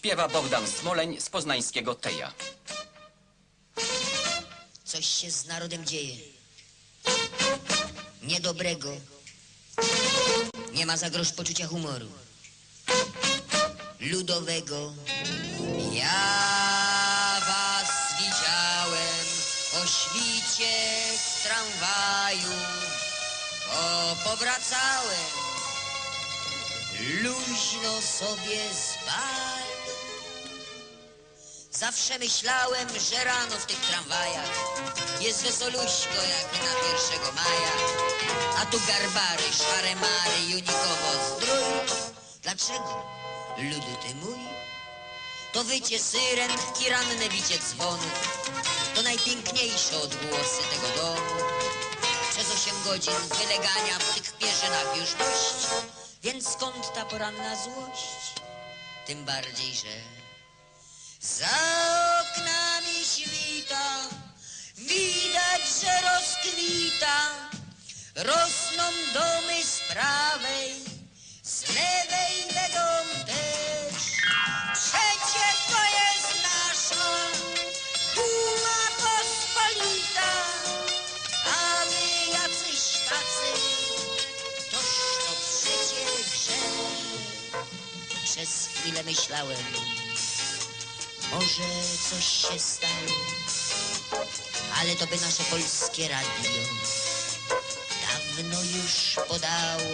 Śpiewa Bogdan Smoleń z poznańskiego Teja. Coś się z narodem dzieje. Niedobrego. Nie ma za grosz poczucia humoru. Ludowego. Ja was widziałem o świcie w tramwaju, bo powracałem. Luźno sobie spać. Zawsze myślałem, że rano w tych tramwajach jest wesoluśko jak na 1 maja. A tu garbary, szare mary, junikowo zdrój. Dlaczego, ludu ty mój? To wycie syren i ranne bicie dzwonów To najpiękniejsze odgłosy tego domu Przez osiem godzin wylegania w tych pierzynach już dość Więc skąd ta poranna złość? Tym bardziej, że za oknami świta Widać, że rozkwita. Rosną domy z prawej Z lewej będą też. Przecie to jest nasza Duma pospolita. A my jacyś tacy Toż to przecie grzech Przez chwilę myślałem może coś się stało, ale to by nasze polskie radio dawno już podało.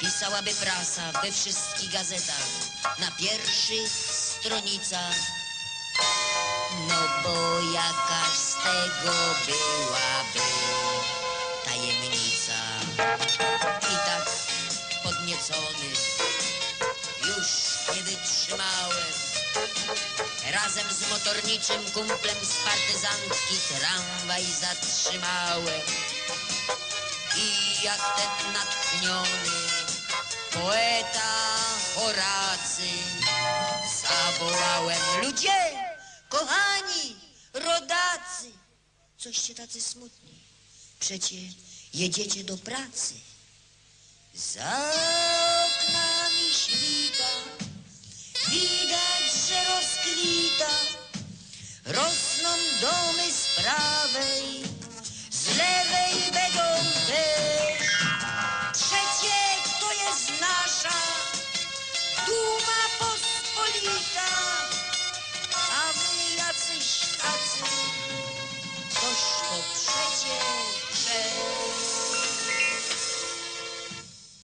Pisałaby prasa we wszystkich gazetach, na pierwszych stronicach. No bo jakaż z tego byłaby tajemnica. I tak podniecony już nie wytrzymałem. Razem z motorniczym kumplem z partyzantki tramwaj zatrzymałem. I jak ten natchniony poeta Horacy zawołałem ludzie, kochani, rodacy. Coście tacy smutni, przecie jedziecie do pracy. Za oknami świta